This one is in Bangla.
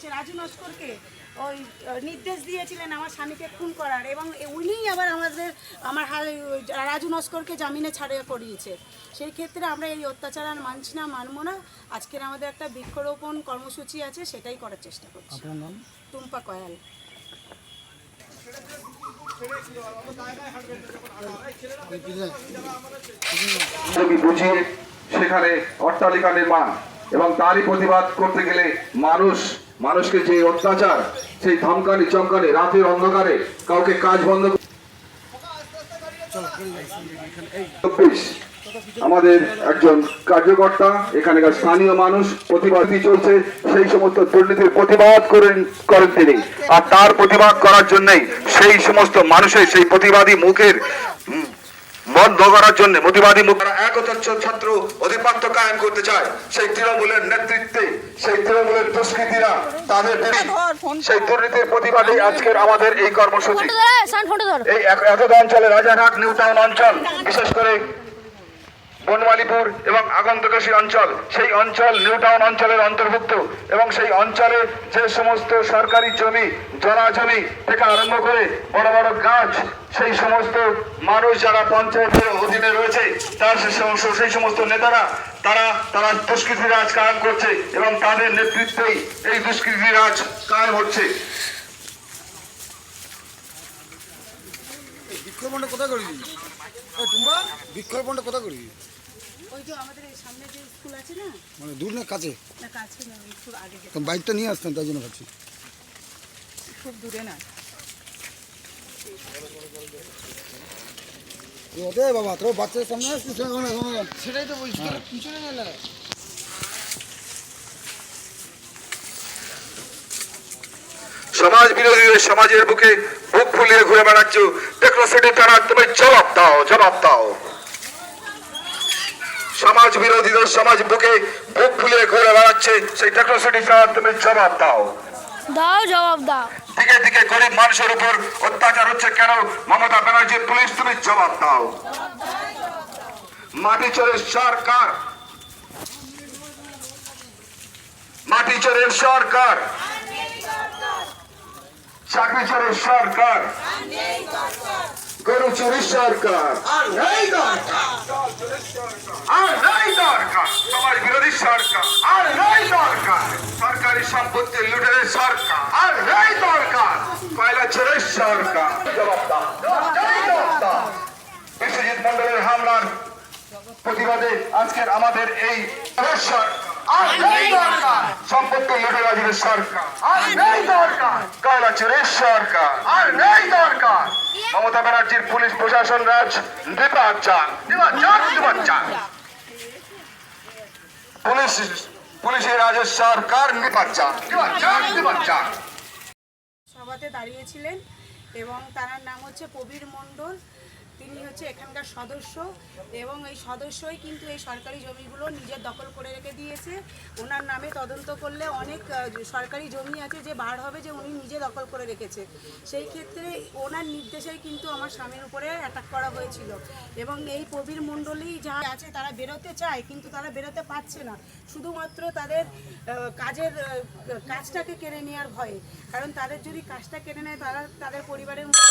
হচ্ছে রাজু নস্করকে ওই নির্দেশ দিয়েছিলেন আমার স্বামীকে খুন করার এবং উনিই আবার আমাদের আমার রাজু নস্করকে জামিনে ছাড়িয়ে করিয়েছে। সেই ক্ষেত্রে আমরা এই অত্যাচার আর মানছি না মানবো না। আজকের আমাদের একটা বৃক্ষরোপণ কর্মসূচি আছে সেটাই করার চেষ্টা করছি। আপনার নাম? টুম্পা কয়াল। বুঝিয়ে সেখানে অট্টালিকা নির্মাণ এবং তারই প্রতিবাদ করতে গেলে মানুষ মানুষকে যে অত্যাচার, সেই ধমকানি চমকানি রাতের অন্ধকারে কাউকে কাজ বন্ধ আমাদের একজন কার্যকর্তা, এখানকার স্থানীয় মানুষ প্রতিবাদী চলছে, সেই সমস্ত দুর্নীতির প্রতিবাদ করেন করেন তিনি। আর তার প্রতিবাদ করার জন্যই সেই সমস্ত মানুষের সেই প্রতিবাদী মুখের বন্ধ করার জন্য প্রতিবাদী একতচ্ছ ছাত্র অধিপত্য কায়েম করতে চায়। সেই তৃণমূলের নেতৃত্বে সেই তৃণমূলের দুষ্কৃতীরা তাদের সেই দুর্নীতির প্রতিবাদে আজকের আমাদের এই কর্মসূচি। এই এত অঞ্চলে রাজারহাট নিউ টাউন অঞ্চল বিশেষ করে বনমালীপুর এবং আগন্তকাশী অঞ্চল, সেই অঞ্চল নিউ টাউন অঞ্চলের অন্তর্ভুক্ত এবং সেই অঞ্চলে যে সমস্ত সরকারি জমি জলা জমি থেকে আরম্ভ করে বড় বড় গাছ, সেই সমস্ত মানুষ যারা পঞ্চায়েতের অধীনে রয়েছে, তার সেই সমস্ত নেতারা, তারা তারা দুষ্কৃতি রাজ কায়েম করছে এবং তাদের নেতৃত্বেই এই দুষ্কৃতি রাজ কায়েম হচ্ছে। বৃক্ষরোপণটা কোথায় করবি বৃক্ষরোপণটা কোথায় করবি ওই যে আমাদের এই সামনে যে স্কুল আছে না? মানে দূর না কাছে? না কাছে না একটু আগে তো বাইকটা নিয়ে আসতাম তাই জন্য ভাবছি। খুব দূরে না। এ বাবা তোর বাচ্চাদের সামনে আসছিস? শোনো না সেটাই তো বলছি তোরা পিছনে গেলে। সমাজ বিরোধীদের সমাজের বুকে বুক ফুলিয়ে ঘুরে বেড়াচ্ছ। টেকনোসিটি তারা তুমি জবাব দাও জবাব দাও। সমাজ বিরোধীদের সমাজ বুকে বুক ফুলিয়ে ঘুরে বেড়াচ্ছে। সেই টেকনোসিটি তুমি জবাব দাও। দাও জবাব দাও। দিকে দিকে গরিব মানুষের উপর অত্যাচার হচ্ছে কেন? মমতা ব্যানার্জির পুলিশ তুমি জবাব দাও। মাটি চোরের সরকার। মাটি চোরের সরকার। চাকরি চোরের সরকার। গরু চুরির সরকার। সরকার। বিশ্বজিৎ মন্ডলের হামলার প্রতিবাদে আজকের আমাদের এই সরকার আর নেই দরকার। সম্পত্তি লুটে রাজীবের সরকার। আর নেই দরকার। কয়লা সরকার। আর নেই দরকার। মমতা ব্যানার্জির পুলিশ প্রশাসন রাজ চান। চান চান। পুলিশ পুলিশের রাজের সরকার চান। চান চান। সভাতে দাঁড়িয়েছিলেন এবং তার নাম হচ্ছে প্রবীর মণ্ডল। তিনি হচ্ছে এখানকার সদস্য এবং এই সদস্যই কিন্তু এই সরকারি জমিগুলো নিজের দখল করে রেখে দিয়েছে। ওনার নামে তদন্ত করলে অনেক সরকারি জমি আছে যে বার হবে যে উনি নিজে দখল করে রেখেছে। সেই ক্ষেত্রে ওনার নির্দেশেই কিন্তু আমার স্বামীর উপরে অ্যাটাক করা হয়েছিল। এবং এই প্রবীর মণ্ডলী যা আছে তারা বেরোতে চায়, কিন্তু তারা বেরোতে পারছে না। শুধুমাত্র তাদের কাজের কাজটাকে কেড়ে নেওয়ার ভয়ে। কারণ তাদের যদি কাজটা কেড়ে নেয়, তারা, তাদের পরিবারের মধ্যে